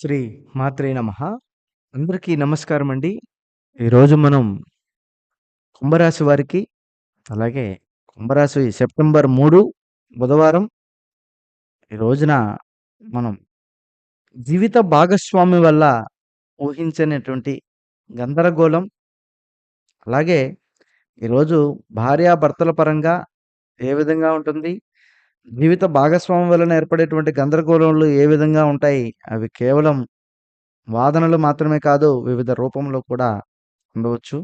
శ్రీ మాత్రే నమ అందరికీ నమస్కారం అండి ఈరోజు మనం కుంభరాశి వారికి, అలాగే కుంభరాశి సెప్టెంబర్ మూడు బుధవారం ఈ రోజున మనం జీవిత భాగస్వామి వల్ల ఊహించనటువంటి గందరగోళం అలాగే ఈరోజు భార్యాభర్తల పరంగా ఏ విధంగా ఉంటుంది? జీవిత భాగస్వామి వలన ఏర్పడేటువంటి గందరగోళంలు ఏ విధంగా ఉంటాయి? అవి కేవలం వాదనలు మాత్రమే కాదు, వివిధ రూపంలో కూడా ఉండవచ్చు.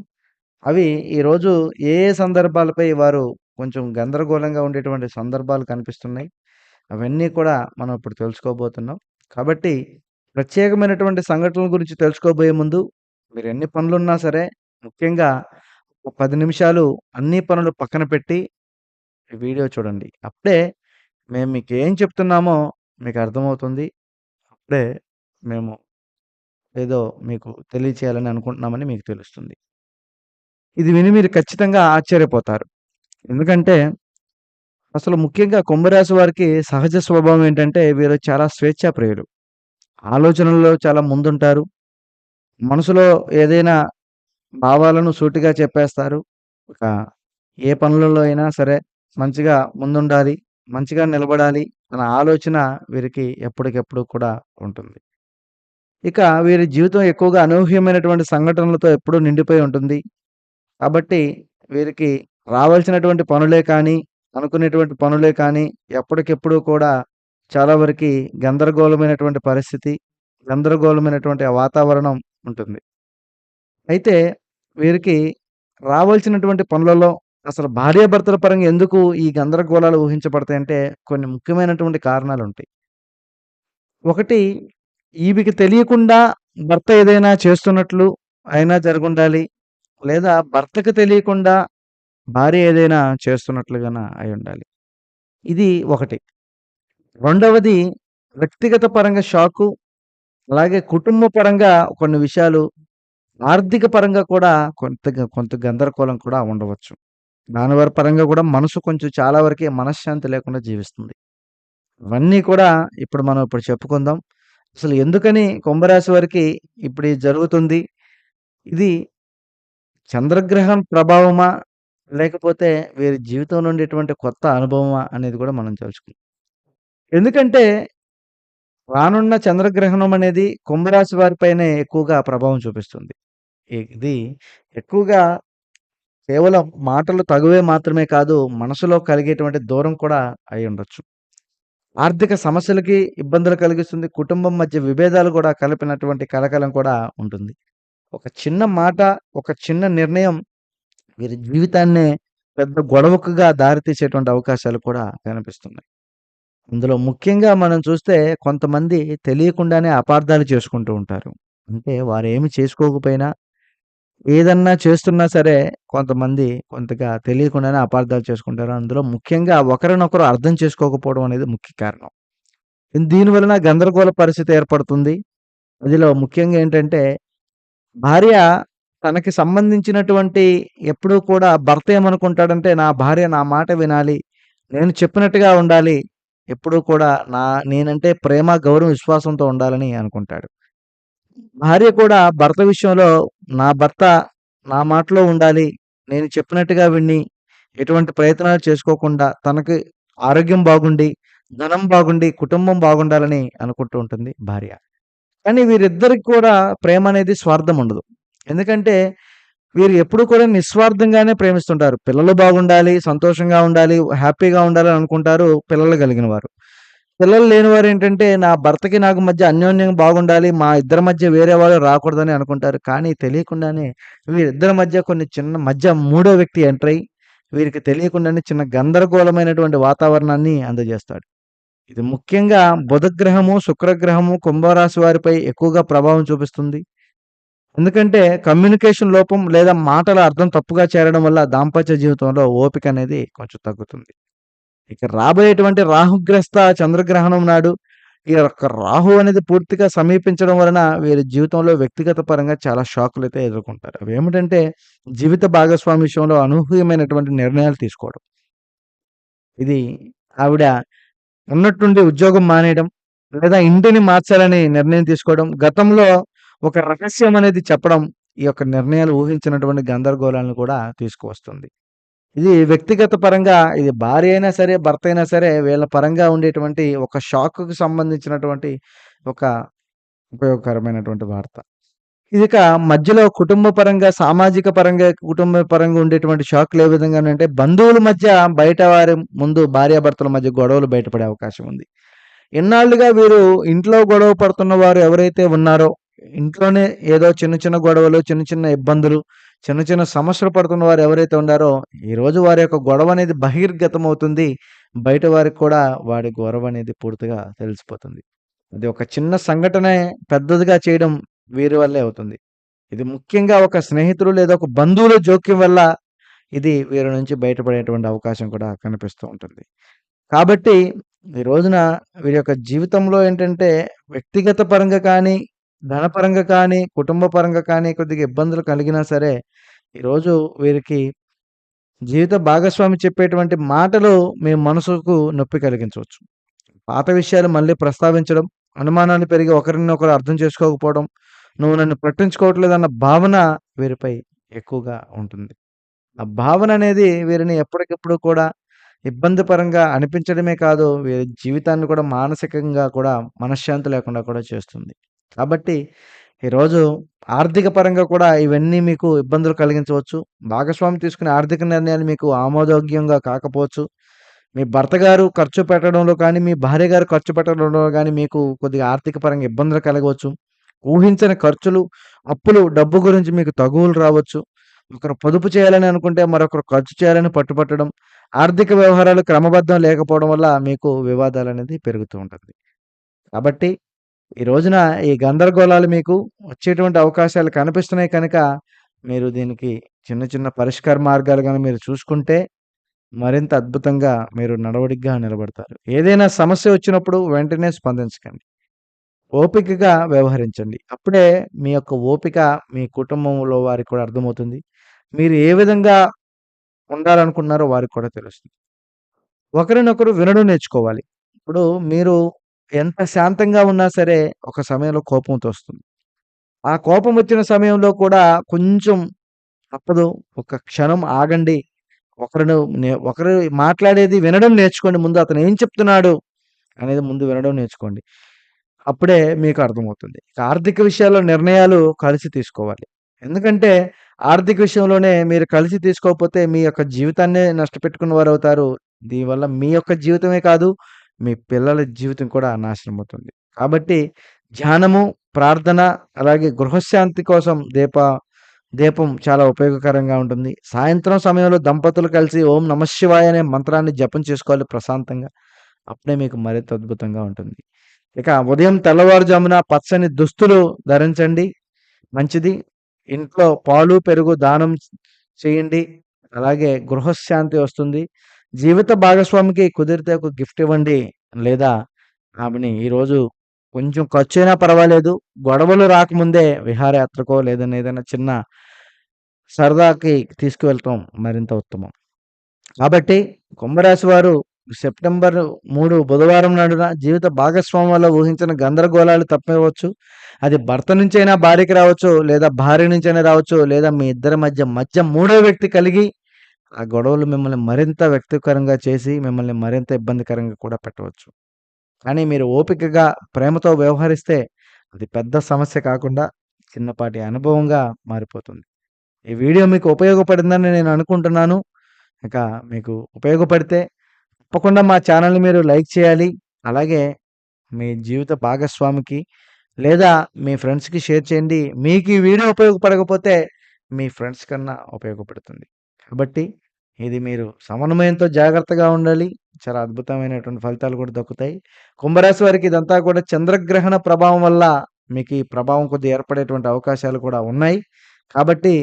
అవి ఈరోజు ఏ ఏ సందర్భాలపై వారు కొంచెం గందరగోళంగా ఉండేటువంటి సందర్భాలు కనిపిస్తున్నాయి. అవన్నీ కూడా మనం ఇప్పుడు తెలుసుకోబోతున్నాం. కాబట్టి ప్రత్యేకమైనటువంటి సంఘటనల గురించి తెలుసుకోబోయే ముందు మీరు ఎన్ని పనులున్నా సరే ముఖ్యంగా ఒక పది నిమిషాలు అన్ని పనులు పక్కన పెట్టి వీడియో చూడండి. అప్పుడే మేము మీకు ఏం చెప్తున్నామో మీకు అర్థమవుతుంది. అప్పుడే మేము ఏదో మీకు తెలియచేయాలని అనుకుంటున్నామని మీకు తెలుస్తుంది. ఇది విని మీరు ఖచ్చితంగా ఆశ్చర్యపోతారు. ఎందుకంటే అసలు ముఖ్యంగా కుంభరాశి వారికి సహజ స్వభావం ఏంటంటే వీరు చాలా స్వేచ్ఛాప్రియులు. ఆలోచనల్లో చాలా ముందుంటారు. మనసులో ఏదైనా భావాలను సూటిగా చెప్పేస్తారు. ఒక ఏ పనులలో అయినా సరే మంచిగా ముందుండాలి. మంచిగా నిలబడాలి అన్న ఆలోచన వీరికి ఎప్పటికెప్పుడు కూడా ఉంటుంది. ఇక వీరి జీవితం ఎక్కువగా అనూహ్యమైనటువంటి సంఘటనలతో ఎప్పుడూ నిండిపోయి ఉంటుంది. కాబట్టి వీరికి రావాల్సినటువంటి పనులే కానీ, అనుకునేటువంటి పనులే కానీ ఎప్పటికెప్పుడు కూడా చాలా వరకి గందరగోళమైనటువంటి పరిస్థితి, గందరగోళమైనటువంటి వాతావరణం ఉంటుంది. అయితే వీరికి రావాల్సినటువంటి పనులలో అసలు భార్యాభర్తల పరంగా ఎందుకు ఈ గందరగోళాలు ఊహించబడతాయంటే కొన్ని ముఖ్యమైనటువంటి కారణాలు ఉంటాయి ఒకటి ఈమెకి తెలియకుండా భర్త ఏదైనా చేస్తున్నట్లు అయినా జరుగుండాలి. లేదా భర్తకు తెలియకుండా భార్య ఏదైనా చేస్తున్నట్లుగానే అయి ఉండాలి ఇది ఒకటి. రెండవది వ్యక్తిగత పరంగా షాకు. అలాగే కుటుంబ పరంగా కొన్ని విషయాలు, ఆర్థిక పరంగా కూడా కొంత కొంత గందరగోళం కూడా ఉండవచ్చు. దాని పరంగా కూడా మనసు కొంచెం చాలా వరకే మనశ్శాంతి లేకుండా జీవిస్తుంది. ఇవన్నీ కూడా ఇప్పుడు మనం ఇప్పుడు చెప్పుకుందాం. అసలు ఎందుకని కుంభరాశి వారికి ఇప్పుడు జరుగుతుంది? ఇది చంద్రగ్రహం ప్రభావమా? లేకపోతే వీరి జీవితంలో ఉండేటువంటి కొత్త అనుభవమా? అనేది కూడా మనం తెలుసుకుందాం. ఎందుకంటే రానున్న చంద్రగ్రహణం అనేది కుంభరాశి వారిపైనే ఎక్కువగా ప్రభావం చూపిస్తుంది. ఇది ఎక్కువగా కేవలం మాటలు తగువే మాత్రమే కాదు, మనసులో కలిగేటువంటి దూరం కూడా అయ్యుండొచ్చు. ఆర్థిక సమస్యలకి ఇబ్బందులు కలిగిస్తుంది. కుటుంబం మధ్య విభేదాలు కూడా కలిపినటువంటి కలకలం కూడా ఉంటుంది. ఒక చిన్న మాట, ఒక చిన్న నిర్ణయం వీరి జీవితాన్నే పెద్ద గొడవకుగా దారితీసేటువంటి అవకాశాలు కూడా కనిపిస్తున్నాయి. ఇందులో ముఖ్యంగా మనం చూస్తే కొంతమంది తెలియకుండానే అపార్థాలు చేసుకుంటూ ఉంటారు. అంటే వారు ఏమి చేసుకోకపోయినా, ఏదన్నా చేస్తున్నా సరే కొంతమంది కొంతగా తెలియకుండానే అపార్థాలు చేసుకుంటారు. అందులో ముఖ్యంగా ఒకరినొకరు అర్థం చేసుకోకపోవడం అనేది ముఖ్య కారణం. దీని వలన గందరగోళ పరిస్థితి ఏర్పడుతుంది. అందులో ముఖ్యంగా ఏంటంటే భార్య తనకి సంబంధించినటువంటి ఎప్పుడూ కూడా భర్త ఏమనుకుంటాడంటే నా భార్య నా మాట వినాలి. నేను చెప్పినట్టుగా ఉండాలి. ఎప్పుడూ కూడా నా నేనంటే ప్రేమ, గౌరవం, విశ్వాసంతో ఉండాలని అనుకుంటాడు. భార్య కూడా భర్త విషయంలో నా భర్త నా మాటలో ఉండాలి. నేను చెప్పినట్టుగా విని, ఎటువంటి ప్రయత్నాలు చేసుకోకుండా తనకి ఆరోగ్యం బాగుండి, ధనం బాగుండి, కుటుంబం బాగుండాలని అనుకుంటూ ఉంటుంది భార్య. కానీ వీరిద్దరికి కూడా ప్రేమ అనేది స్వార్థం ఉండదు. ఎందుకంటే వీరు ఎప్పుడు కూడా నిస్వార్థంగానే ప్రేమిస్తుంటారు. పిల్లలు బాగుండాలి, సంతోషంగా ఉండాలి, హ్యాపీగా ఉండాలి అనుకుంటారు పిల్లలు కలిగిన వారు. పిల్లలు లేనివారు ఏంటంటే నా భర్తకి నాకు మధ్య అన్యోన్యం బాగుండాలి. మా ఇద్దరి మధ్య వేరే వాళ్ళు రాకూడదని అనుకుంటారు. కానీ తెలియకుండానే వీరిద్దరి మధ్య కొన్ని చిన్న మధ్య మూడో వ్యక్తి ఎంటర్ అయ్యి వీరికి తెలియకుండానే చిన్న గందరగోళమైనటువంటి వాతావరణాన్ని అందజేస్తాడు. ఇది ముఖ్యంగా బుధగ్రహము, శుక్రగ్రహము కుంభరాశి వారిపై ఎక్కువగా ప్రభావం చూపిస్తుంది. ఎందుకంటే కమ్యూనికేషన్ లోపం లేదా మాటల అర్థం తప్పుగా చేరడం వల్ల దాంపత్య జీవితంలో ఓపిక అనేది కొంచెం తగ్గుతుంది. ఇక రాబోయేటువంటి రాహుగ్రస్త చంద్రగ్రహణం నాడు ఈ యొక్క రాహు అనేది పూర్తిగా సమీపించడం వలన వీరి జీవితంలో వ్యక్తిగత పరంగా చాలా షాకులైతే ఎదుర్కొంటారు. అవి ఏమిటంటే జీవిత భాగస్వామి విషయంలో అనూహ్యమైనటువంటి నిర్ణయాలు తీసుకోవడం. ఇది ఆవిడ ఉన్నట్టుండి ఉద్యోగం మానేయడం, లేదా ఇంటిని మార్చాలని నిర్ణయం తీసుకోవడం, గతంలో ఒక రహస్యం అనేది చెప్పడం, ఈ యొక్క నిర్ణయాలు ఊహించినటువంటి గందరగోళాలను కూడా తీసుకువస్తుంది. ఇది వ్యక్తిగత పరంగా ఇది భార్య అయినా సరే, భర్త అయినా సరే వీళ్ళ పరంగా ఉండేటువంటి ఒక షాక్కు సంబంధించినటువంటి ఒక ఉపయోగకరమైనటువంటి వార్త. ఇదిక మధ్యలో కుటుంబ పరంగా, సామాజిక పరంగా, కుటుంబ పరంగా ఉండేటువంటి షాక్‌లు ఏ విధంగా అంటే బంధువుల మధ్య బయట వారి ముందు భార్యాభర్తల మధ్య గొడవలు బయటపడే అవకాశం ఉంది. ఇన్నాళ్ళుగా వీరు ఇంట్లో గొడవ పడుతున్న వారు ఎవరైతే ఉన్నారో, ఇంట్లోనే ఏదో చిన్న చిన్న గొడవలు, చిన్న చిన్న ఇబ్బందులు, చిన్న చిన్న సమస్యలు పడుతున్న వారు ఎవరైతే ఉన్నారో, ఈరోజు వారి యొక్క గొడవ అనేది బహిర్గతం అవుతుంది బయట వారికి కూడా వాడి గొడవ అనేది పూర్తిగా తెలిసిపోతుంది. అది ఒక చిన్న సంఘటనే పెద్దదిగా చేయడం వీరి వల్లే అవుతుంది. ఇది ముఖ్యంగా ఒక స్నేహితులు లేదా ఒక బంధువుల జోక్యం వల్ల ఇది వీరి నుంచి బయటపడేటువంటి అవకాశం కూడా కనిపిస్తూ ఉంటుంది. కాబట్టి ఈ రోజున వీరి యొక్క జీవితంలో ఏంటంటే వ్యక్తిగత పరంగా కానీ, ధనపరంగా కానీ, కుటుంబ పరంగా కానీ కొద్దిగా ఇబ్బందులు కలిగినా సరే, ఈరోజు వీరికి జీవిత భాగస్వామి చెప్పేటువంటి మాటలు మీ మనసుకు నొప్పి కలిగించవచ్చు. పాత విషయాలు మళ్ళీ ప్రస్తావించడం, అనుమానాలు పెరిగి ఒకరినొకరు అర్థం చేసుకోకపోవడం, నువ్వు నన్ను పట్టించుకోవట్లేదన్న భావన వీరిపై ఎక్కువగా ఉంటుంది. ఆ భావన అనేది వీరిని ఎప్పటికప్పుడు కూడా ఇబ్బంది పరంగా అనిపించడమే కాదు, వీరి జీవితాన్ని కూడా మానసికంగా కూడా మనశ్శాంతి లేకుండా కూడా చేస్తుంది. కాబట్టి ఈరోజు ఆర్థిక పరంగా కూడా ఇవన్నీ మీకు ఇబ్బందులు కలిగించవచ్చు. భాగస్వామి తీసుకునే ఆర్థిక నిర్ణయాలు మీకు ఆమోదయోగ్యంగా కాకపోవచ్చు. మీ భర్త గారు ఖర్చు పెట్టడంలో కానీ, మీ భార్య గారు ఖర్చు పెట్టడంలో కానీ మీకు కొద్దిగా ఆర్థిక పరంగా ఇబ్బందులు కలగవచ్చు. ఊహించని ఖర్చులు, అప్పులు, డబ్బు గురించి మీకు తగువులు రావచ్చు. ఒకరు పొదుపు చేయాలని అనుకుంటే మరొకరు ఖర్చు చేయాలని పట్టుపట్టడం, ఆర్థిక వ్యవహారాలు క్రమబద్ధం లేకపోవడం వల్ల మీకు వివాదాలు అనేది పెరుగుతూ ఉంటుంది. కాబట్టి ఈ రోజున ఈ గందరగోళాలు మీకు వచ్చేటువంటి అవకాశాలు కనిపిస్తున్నాయి కనుక, మీరు దీనికి చిన్న చిన్న పరిష్కార మార్గాలు కానీ మీరు చూసుకుంటే, మరింత అద్భుతంగా మీరు నడవడిగ్గా నిలబడతారు. ఏదైనా సమస్య వచ్చినప్పుడు వెంటనే స్పందించకండి. ఓపికగా వ్యవహరించండి. అప్పుడే మీ యొక్క ఓపిక మీ కుటుంబంలో వారికి కూడా అర్థమవుతుంది. మీరు ఏ విధంగా ఉండాలనుకున్నారో వారికి కూడా తెలుస్తుంది. ఒకరినొకరు వినడం నేర్చుకోవాలి. ఇప్పుడు మీరు ఎంత శాంతంగా ఉన్నా సరే, ఒక సమయంలో కోపంతో వస్తుంది. ఆ కోపం వచ్చిన సమయంలో కూడా కొంచెం తప్పదు. ఒక క్షణం ఆగండి. ఒకరిను నే ఒకరు మాట్లాడేది వినడం నేర్చుకోండి ముందు. అతను ఏం చెప్తున్నాడు అనేది ముందు వినడం నేర్చుకోండి. అప్పుడే మీకు అర్థమవుతుంది. ఆర్థిక విషయాల్లో నిర్ణయాలు కలిసి తీసుకోవాలి. ఎందుకంటే ఆర్థిక విషయంలోనే మీరు కలిసి తీసుకోకపోతే మీ యొక్క జీవితాన్నే నష్టపెట్టుకున్న వారవుతారు. దీనివల్ల మీ యొక్క జీవితమే కాదు, మీ పిల్లల జీవితం కూడా నాశనం అవుతుంది. కాబట్టి ధ్యానము, ప్రార్థన అలాగే గృహశాంతి కోసం దీప దీపం చాలా ఉపయోగకరంగా ఉంటుంది. సాయంత్రం సమయంలో దంపతులు కలిసి ఓం నమశివాయ అనే మంత్రాన్ని జపం చేసుకోవాలి ప్రశాంతంగా. అప్పుడే మీకు మరింత అద్భుతంగా ఉంటుంది. ఇక ఉదయం తెల్లవారుజామున పచ్చని దుస్తులు ధరించండి. మంచిది. ఇంట్లో పాలు, పెరుగు దానం చేయండి. అలాగే గృహశాంతి వస్తుంది. జీవిత భాగస్వామికి కుదిరితే ఒక గిఫ్ట్ ఇవ్వండి. లేదా ఆమెని ఈరోజు కొంచెం ఖర్చయినా పర్వాలేదు. గొడవలు రాకముందే విహారయాత్రకో లేదని ఏదైనా చిన్న సరదాకి తీసుకువెళ్ళటం మరింత ఉత్తమం. కాబట్టి కుంభరాశి వారు సెప్టెంబర్ మూడు బుధవారం నాడున జీవిత భాగస్వామి వల్ల ఊహించిన గందరగోళాలు తప్పివచ్చు అది భర్త నుంచైనా భార్యకి రావచ్చు, లేదా భార్య నుంచైనా రావచ్చు, లేదా మీ ఇద్దరి మధ్య మధ్య మూడో వ్యక్తి కలిగి ఆ గొడవలు మిమ్మల్ని మరింత వ్యక్తికరంగా చేసి మిమ్మల్ని మరింత ఇబ్బందికరంగా కూడా పెట్టవచ్చు. కానీ మీరు ఓపికగా, ప్రేమతో వ్యవహరిస్తే అది పెద్ద సమస్య కాకుండా చిన్నపాటి అనుభవంగా మారిపోతుంది. ఈ వీడియో మీకు ఉపయోగపడిందని నేను అనుకుంటున్నాను. ఇక మీకు ఉపయోగపడితే తప్పకుండా మా ఛానల్‌ని మీరు లైక్ చేయాలి. అలాగే మీ జీవిత భాగస్వామికి లేదా మీ ఫ్రెండ్స్‌కి షేర్ చేయండి. మీకు ఈ వీడియో ఉపయోగపడకపోతే మీ ఫ్రెండ్స్ కన్నా ఉపయోగపడుతుంది. కాబట్టి ఇది మీరు సమన్వయంతో జాగ్రత్తగా ఉండాలి. చాలా అద్భుతమైనటువంటి ఫలితాలు కూడా దక్కుతాయి. కుంభరాశి వారికి ఇదంతా కూడా చంద్రగ్రహణ ప్రభావం వల్ల మీకు ఈ ప్రభావం కొద్దిగా ఏర్పడేటువంటి అవకాశాలు కూడా ఉన్నాయి. కాబట్టి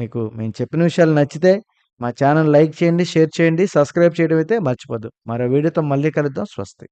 మీకు మేము చెప్పిన విషయాలు నచ్చితే మా ఛానల్ లైక్ చేయండి, షేర్ చేయండి, సబ్స్క్రైబ్ చేయడం అయితే మర్చిపోద్దు. మరో వీడియోతో మళ్ళీ కలుద్దాం. స్వస్తి.